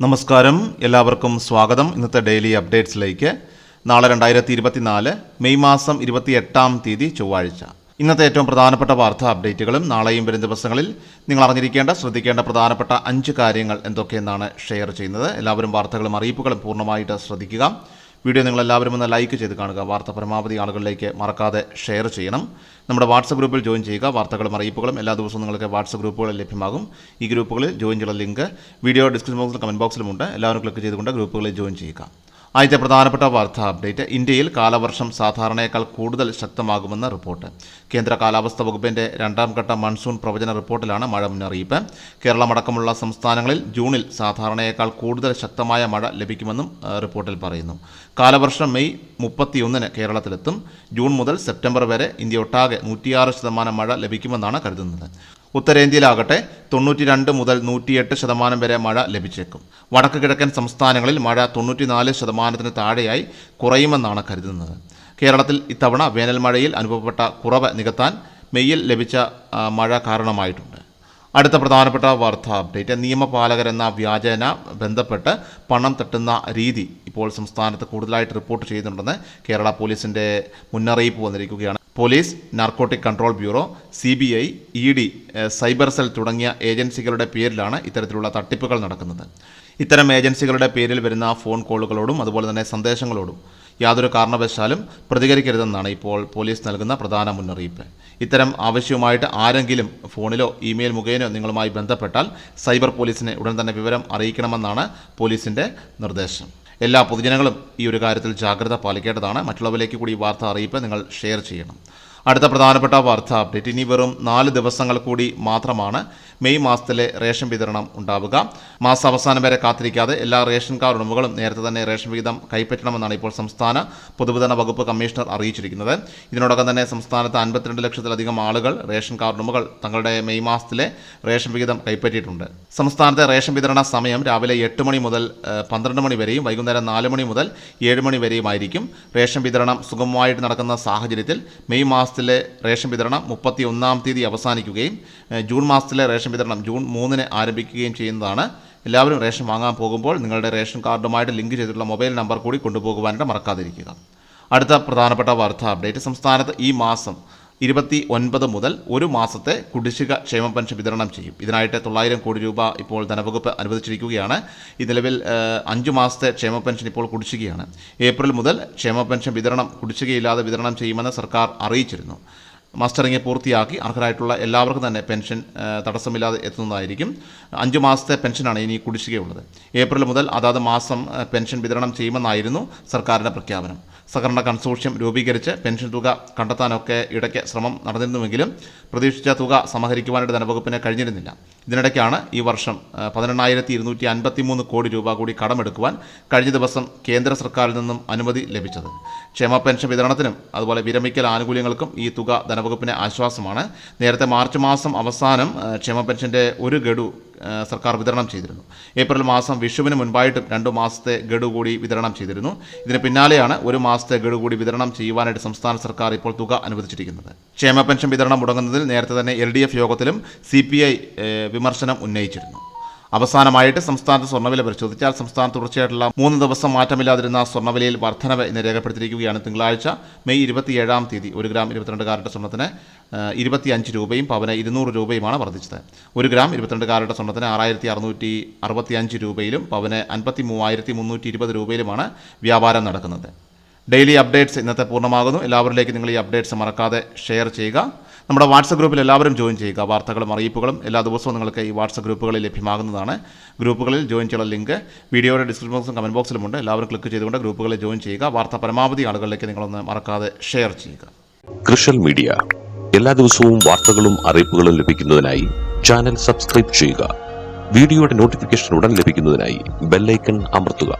നമസ്കാരം. എല്ലാവർക്കും സ്വാഗതം. ഇന്നത്തെ ഡെയിലി അപ്ഡേറ്റ്സിലേക്ക്. നാളെ രണ്ടായിരത്തി ഇരുപത്തിനാല് മെയ് മാസം ഇരുപത്തി എട്ടാം തീയതി ചൊവ്വാഴ്ച. ഇന്നത്തെ ഏറ്റവും പ്രധാനപ്പെട്ട വാർത്താ അപ്ഡേറ്റുകളും നാളെയും വരും ദിവസങ്ങളിൽ നിങ്ങൾ അറിഞ്ഞിരിക്കേണ്ട ശ്രദ്ധിക്കേണ്ട പ്രധാനപ്പെട്ട അഞ്ച് കാര്യങ്ങൾ എന്തൊക്കെയെന്നാണ് ഷെയർ ചെയ്യുന്നത്. എല്ലാവരും വാർത്തകളും അറിയിപ്പുകളും പൂർണമായിട്ട് ശ്രദ്ധിക്കുക. വീഡിയോ നിങ്ങൾ എല്ലാവരും ഒന്ന് ലൈക്ക് ചെയ്ത് കാണുക. വാർത്ത പരമാവധി ആളുകളിലേക്ക് മറക്കാതെ ഷെയർ ചെയ്യണം. നമ്മുടെ വാട്സപ്പ് ഗ്രൂപ്പിൽ ജോയിൻ ചെയ്യുക. വാർത്തകളും അറിയിപ്പുകളും എല്ലാ ദിവസവും നിങ്ങൾക്ക് വാട്സപ്പ് ഗ്രൂപ്പുകളിൽ ലഭ്യമാകും. ഈ ഗ്രൂപ്പുകളിൽ ജോയിൻ ചെയ്യുന്ന ലിങ്ക് വീഡിയോ ഡിസ്ക്രിപ്ഷൻ ബോക്സിലും കമന്റ് ബോക്സിലുമുണ്ട് എല്ലാവരും ക്ലിക്ക് ചെയ്തുകൊണ്ട് ഗ്രൂപ്പുകളിൽ ജോയിൻ ചെയ്യുക. ആദ്യത്തെ പ്രധാനപ്പെട്ട വാർത്താ അപ്ഡേറ്റ്. ഇന്ത്യയിൽ കാലവർഷം സാധാരണയേക്കാൾ കൂടുതൽ ശക്തമാകുമെന്ന റിപ്പോർട്ട്. കേന്ദ്ര കാലാവസ്ഥാ വകുപ്പിന്റെ രണ്ടാം ഘട്ട മൺസൂൺ പ്രവചന റിപ്പോർട്ടിലാണ് മഴ മുന്നറിയിപ്പ്. കേരളമടക്കമുള്ള സംസ്ഥാനങ്ങളിൽ ജൂണിൽ സാധാരണയേക്കാൾ കൂടുതൽ ശക്തമായ മഴ ലഭിക്കുമെന്നും റിപ്പോർട്ടിൽ പറയുന്നു. കാലവർഷം മെയ് മുപ്പത്തിയൊന്നിന് കേരളത്തിലെത്തും. ജൂൺ മുതൽ സെപ്റ്റംബർ വരെ ഇന്ത്യ ഒട്ടാകെ നൂറ്റിയാറ് ശതമാനം മഴ ലഭിക്കുമെന്നാണ് കരുതുന്നത്. ഉത്തരേന്ത്യയിലാകട്ടെ തൊണ്ണൂറ്റി രണ്ട് മുതൽ നൂറ്റിയെട്ട് ശതമാനം വരെ മഴ ലഭിച്ചേക്കും. വടക്ക് കിഴക്കൻ സംസ്ഥാനങ്ങളിൽ മഴ തൊണ്ണൂറ്റിനാല് ശതമാനത്തിന് താഴെയായി കുറയുമെന്നാണ് കരുതുന്നത്. കേരളത്തിൽ ഇത്തവണ വേനൽ മഴയിൽ അനുഭവപ്പെട്ട കുറവ് നികത്താൻ മെയ്യിൽ ലഭിച്ച മഴ കാരണമായിട്ടുണ്ട്. അടുത്ത പ്രധാനപ്പെട്ട വാർത്താ അപ്ഡേറ്റ്. നിയമപാലകരെന്ന വ്യാജേന ബന്ധപ്പെട്ട് പണം തട്ടുന്ന രീതി ഇപ്പോൾ സംസ്ഥാനത്ത് കൂടുതലായിട്ട് റിപ്പോർട്ട് ചെയ്യുന്നുണ്ടെന്ന് കേരള പോലീസിന്റെ മുന്നറിയിപ്പ് വന്നിരിക്കുകയാണ്. Police narcotic control bureau C B I E D cyber cell തുടങ്ങിയ ഏജൻസികളുടെ പേരിലാണ് ഇത്തരത്തിലുള്ള തട്ടിപ്പുകൾ നടക്കുന്നത്. ഇത്തരം ഏജൻസികളുടെ പേരിൽ വരുന്ന ഫോൺ കോളുകളോടും അതുപോലെ തന്നെ സന്ദേശങ്ങളോടും യാതൊരു കാരണവശാലും പ്രതികരിക്കരുതെന്നാണ് ഇപ്പോൾ പോലീസ് നൽകുന്ന പ്രധാന മുന്നറിയിപ്പ്. ഇത്തരം ആവശ്യവുമായിട്ട് ആരെങ്കിലും ഫോണിലോ ഇമെയിൽ മുഖേനയോ നിങ്ങളുമായി ബന്ധപ്പെട്ടാൽ സൈബർ പോലീസിനെ ഉടൻ തന്നെ വിവരം അറിയിക്കണമെന്നാണ് പോലീസിന്റെ നിർദ്ദേശം. എല്ലാ പൊതുജനങ്ങളും ഈ ഒരു കാര്യത്തിൽ ജാഗ്രത പാലിക്കേണ്ടതാണ്. മറ്റുള്ളവരിലേക്ക് കൂടി ഈ വാർത്ത അറിയിപ്പ് നിങ്ങൾ ഷെയർ ചെയ്യണം. അടുത്ത പ്രധാനപ്പെട്ട വാർത്ത അപ്ഡേറ്റ്. ഇനി വെറും നാല് ദിവസങ്ങൾ കൂടി മാത്രമാണ് മെയ് മാസത്തിലെ റേഷൻ വിതരണം ഉണ്ടാവുക. മാസാവസാനം വരെ കാത്തിരിക്കാതെ എല്ലാ റേഷൻ കാർഡ് ഉടമകളും നേരത്തെ തന്നെ റേഷൻ വിഹിതം കൈപ്പറ്റണമെന്നാണ് ഇപ്പോൾ സംസ്ഥാന പൊതുവിതരണ വകുപ്പ് കമ്മീഷണർ അറിയിച്ചിരിക്കുന്നത്. ഇതിനോടകം തന്നെ സംസ്ഥാനത്ത് അൻപത്തിരണ്ട് ലക്ഷത്തിലധികം ആളുകൾ റേഷൻ കാർഡ് ഉടമകൾ തങ്ങളുടെ മെയ് മാസത്തിലെ റേഷൻ വിഹിതം കൈപ്പറ്റിയിട്ടുണ്ട്. സംസ്ഥാനത്തെ റേഷൻ വിതരണ സമയം രാവിലെ എട്ട് മണി മുതൽ പന്ത്രണ്ട് മണി വരെയും വൈകുന്നേരം നാല് മണി മുതൽ ഏഴ് മണി വരെയുമായിരിക്കും. റേഷൻ വിതരണം സുഗമമായിട്ട് നടക്കുന്ന സാഹചര്യത്തിൽ മെയ് മാസത്തിലെ റേഷൻ വിതരണം മുപ്പത്തി ഒന്നാം തീയതി അവസാനിക്കുകയും ജൂൺ മാസത്തിലെ റേഷൻ വിതരണം ജൂൺ മൂന്നിന് ആരംഭിക്കുകയും ചെയ്യുന്നതാണ്. എല്ലാവരും റേഷൻ വാങ്ങാൻ പോകുമ്പോൾ നിങ്ങളുടെ റേഷൻ കാർഡുമായിട്ട് ലിങ്ക് ചെയ്തിട്ടുള്ള മൊബൈൽ നമ്പർ കൂടി കൊണ്ടുപോകുവാനായിട്ട് മറക്കാതിരിക്കുക. അടുത്ത പ്രധാനപ്പെട്ട വാർത്താ അപ്ഡേറ്റ്. സംസ്ഥാനത്ത് ഈ മാസം ഇരുപത്തി ഒൻപത് മുതൽ ഒരു മാസത്തെ കുടിശ്ശിക ക്ഷേമ പെൻഷൻ വിതരണം ചെയ്യും. ഇതിനായിട്ട് തൊള്ളായിരം കോടി രൂപ ഇപ്പോൾ ധനവകുപ്പ് അനുവദിച്ചിരിക്കുകയാണ്. ഈ നിലവിൽ അഞ്ച് മാസത്തെ ക്ഷേമ പെൻഷൻ ഇപ്പോൾ കുടിശ്ശികയാണ്. ഏപ്രിൽ മുതൽ ക്ഷേമ പെൻഷൻ വിതരണം കുടിശ്ശികയില്ലാതെ വിതരണം ചെയ്യുമെന്ന് സർക്കാർ അറിയിച്ചിരുന്നു. മസ്റ്ററിംഗ് പൂർത്തിയാക്കി അർഹരായിട്ടുള്ള എല്ലാവർക്കും തന്നെ പെൻഷൻ തടസ്സമില്ലാതെ എത്തുന്നതായിരിക്കും. അഞ്ച് മാസത്തെ പെൻഷനാണ് ഇനി കുടിശ്ശികയുള്ളത്. ഏപ്രിൽ മുതൽ അതാത് മാസം പെൻഷൻ വിതരണം ചെയ്യുമെന്നായിരുന്നു സർക്കാരിന്റെ പ്രഖ്യാപനം. സഹകരണ കൺസോർഷ്യം രൂപീകരിച്ച് പെൻഷൻ തുക കണ്ടെത്താനൊക്കെ ഇടയ്ക്ക് ശ്രമം നടന്നിരുന്നുവെങ്കിലും പ്രതീക്ഷിച്ച തുക സമാഹരിക്കുവാനായിട്ട് ധനവകുപ്പിന് കഴിഞ്ഞിരുന്നില്ല. ഇതിനിടയ്ക്കാണ് ഈ വർഷം പതിനെണ്ണായിരത്തി ഇരുന്നൂറ്റി അൻപത്തി മൂന്ന് കോടി രൂപ കൂടി കടമെടുക്കുവാൻ കഴിഞ്ഞ ദിവസം കേന്ദ്ര സർക്കാരിൽ നിന്നും അനുമതി ലഭിച്ചത്. ക്ഷേമ പെൻഷൻ വിതരണത്തിനും അതുപോലെ വിരമിക്കൽ ആനുകൂല്യങ്ങൾക്കും ഈ തുക ധനവകുപ്പിന് ആശ്വാസമാണ്. നേരത്തെ മാർച്ച് മാസം അവസാനം ക്ഷേമ പെൻഷന്റെ ഒരു ഗഡു സർക്കാർ വിതരണം ചെയ്തിരുന്നു. ഏപ്രിൽ മാസം വിഷുവിന് മുൻപായിട്ടും രണ്ടു മാസത്തെ ഗഡു കൂടി വിതരണം ചെയ്തിരുന്നു. ഇതിന് പിന്നാലെയാണ് ഒരു മാസത്തെ കൂടി വിതരണം ചെയ്യുവാനായിട്ട് സംസ്ഥാന സർക്കാർ ഇപ്പോൾ തുക അനുവദിച്ചിരിക്കുന്നത്. ക്ഷേമ പെൻഷൻ വിതരണം മുടങ്ങുന്നതിൽ നേരത്തെ തന്നെ എൽ ഡി എഫ് യോഗത്തിലും സി പി ഐ വിമർശനം ഉന്നയിച്ചിരുന്നു. അവസാനമായിട്ട് സംസ്ഥാനത്ത് സ്വർണവില പരിശോധിച്ചാൽ സംസ്ഥാനത്ത് തുടർച്ചയായിട്ടുള്ള മൂന്ന് ദിവസം മാറ്റമില്ലാതിരുന്ന സ്വർണവിലയിൽ വർധനവ് ഇന്ന് രേഖപ്പെടുത്തിയിരിക്കുകയാണ് തിങ്കളാഴ്ച മെയ് ഇരുപത്തിയേഴാം തീയതി. ഒരു ഗ്രാം ഇരുപത്തിരണ്ട് കാരറ്റ് സ്വർണത്തിന് ഇരുപത്തിയഞ്ച് രൂപയും പവന് ഇരുന്നൂറ് രൂപയുമാണ് വർദ്ധിച്ചത്. ഒരു ഗ്രാം ഇരുപത്തിരണ്ട് കാരറ്റ് സ്വർണത്തിന് ആറായിരത്തി അറുന്നൂറ്റി അറുപത്തിയഞ്ച് രൂപയിലും പവന് അൻപത്തി മൂവായിരത്തി മുന്നൂറ്റി ഇരുപത് രൂപയിലുമാണ് വ്യാപാരം നടക്കുന്നത്. ഡെയിലി അപ്ഡേറ്റ്സ് ഇന്നത്തെ പൂർണമാകുന്നു. എല്ലാവരിലേക്ക് നിങ്ങൾ ഈ അപ്ഡേറ്റ്സ് മറക്കാതെ ഷെയർ ചെയ്യുക. നമ്മുടെ വാട്സപ്പ് ഗ്രൂപ്പിൽ എല്ലാവരും ജോയിൻ ചെയ്യുക. വാർത്തകളും അറിയിപ്പുകളും എല്ലാ ദിവസവും നിങ്ങൾക്ക് ഈ വാട്സപ്പ് ഗ്രൂപ്പുകളിൽ ലഭ്യമാകുന്നതാണ്. ഗ്രൂപ്പുകളിൽ ജോയിൻ ചെയ്യാനുള്ള ലിങ്ക് വീഡിയോയുടെ ഡിസ്ക്രിപ്ഷൻ ബോക്സും കമന്റ് ബോക്സിലുമുണ്ട് എല്ലാവരും ക്ലിക്ക് ചെയ്തുകൊണ്ട് ഗ്രൂപ്പുകളിൽ ജോയിൻ ചെയ്യുക. വാർത്ത പരമാവധി ആളുകളിലേക്ക് നിങ്ങളൊന്ന് മറക്കാതെ ഷെയർ ചെയ്യുക. Social media. എല്ലാ ദിവസവും വാർത്തകളും അറിയിപ്പുകളും ലഭിക്കുന്നതിനായി ചാനൽ സബ്സ്ക്രൈബ് ചെയ്യുക. വീഡിയോയുടെ നോട്ടിഫിക്കേഷൻ ഉടൻ ലഭിക്കുന്നതിനായി ബെല്ലൈക്കൺ അമർത്തുക.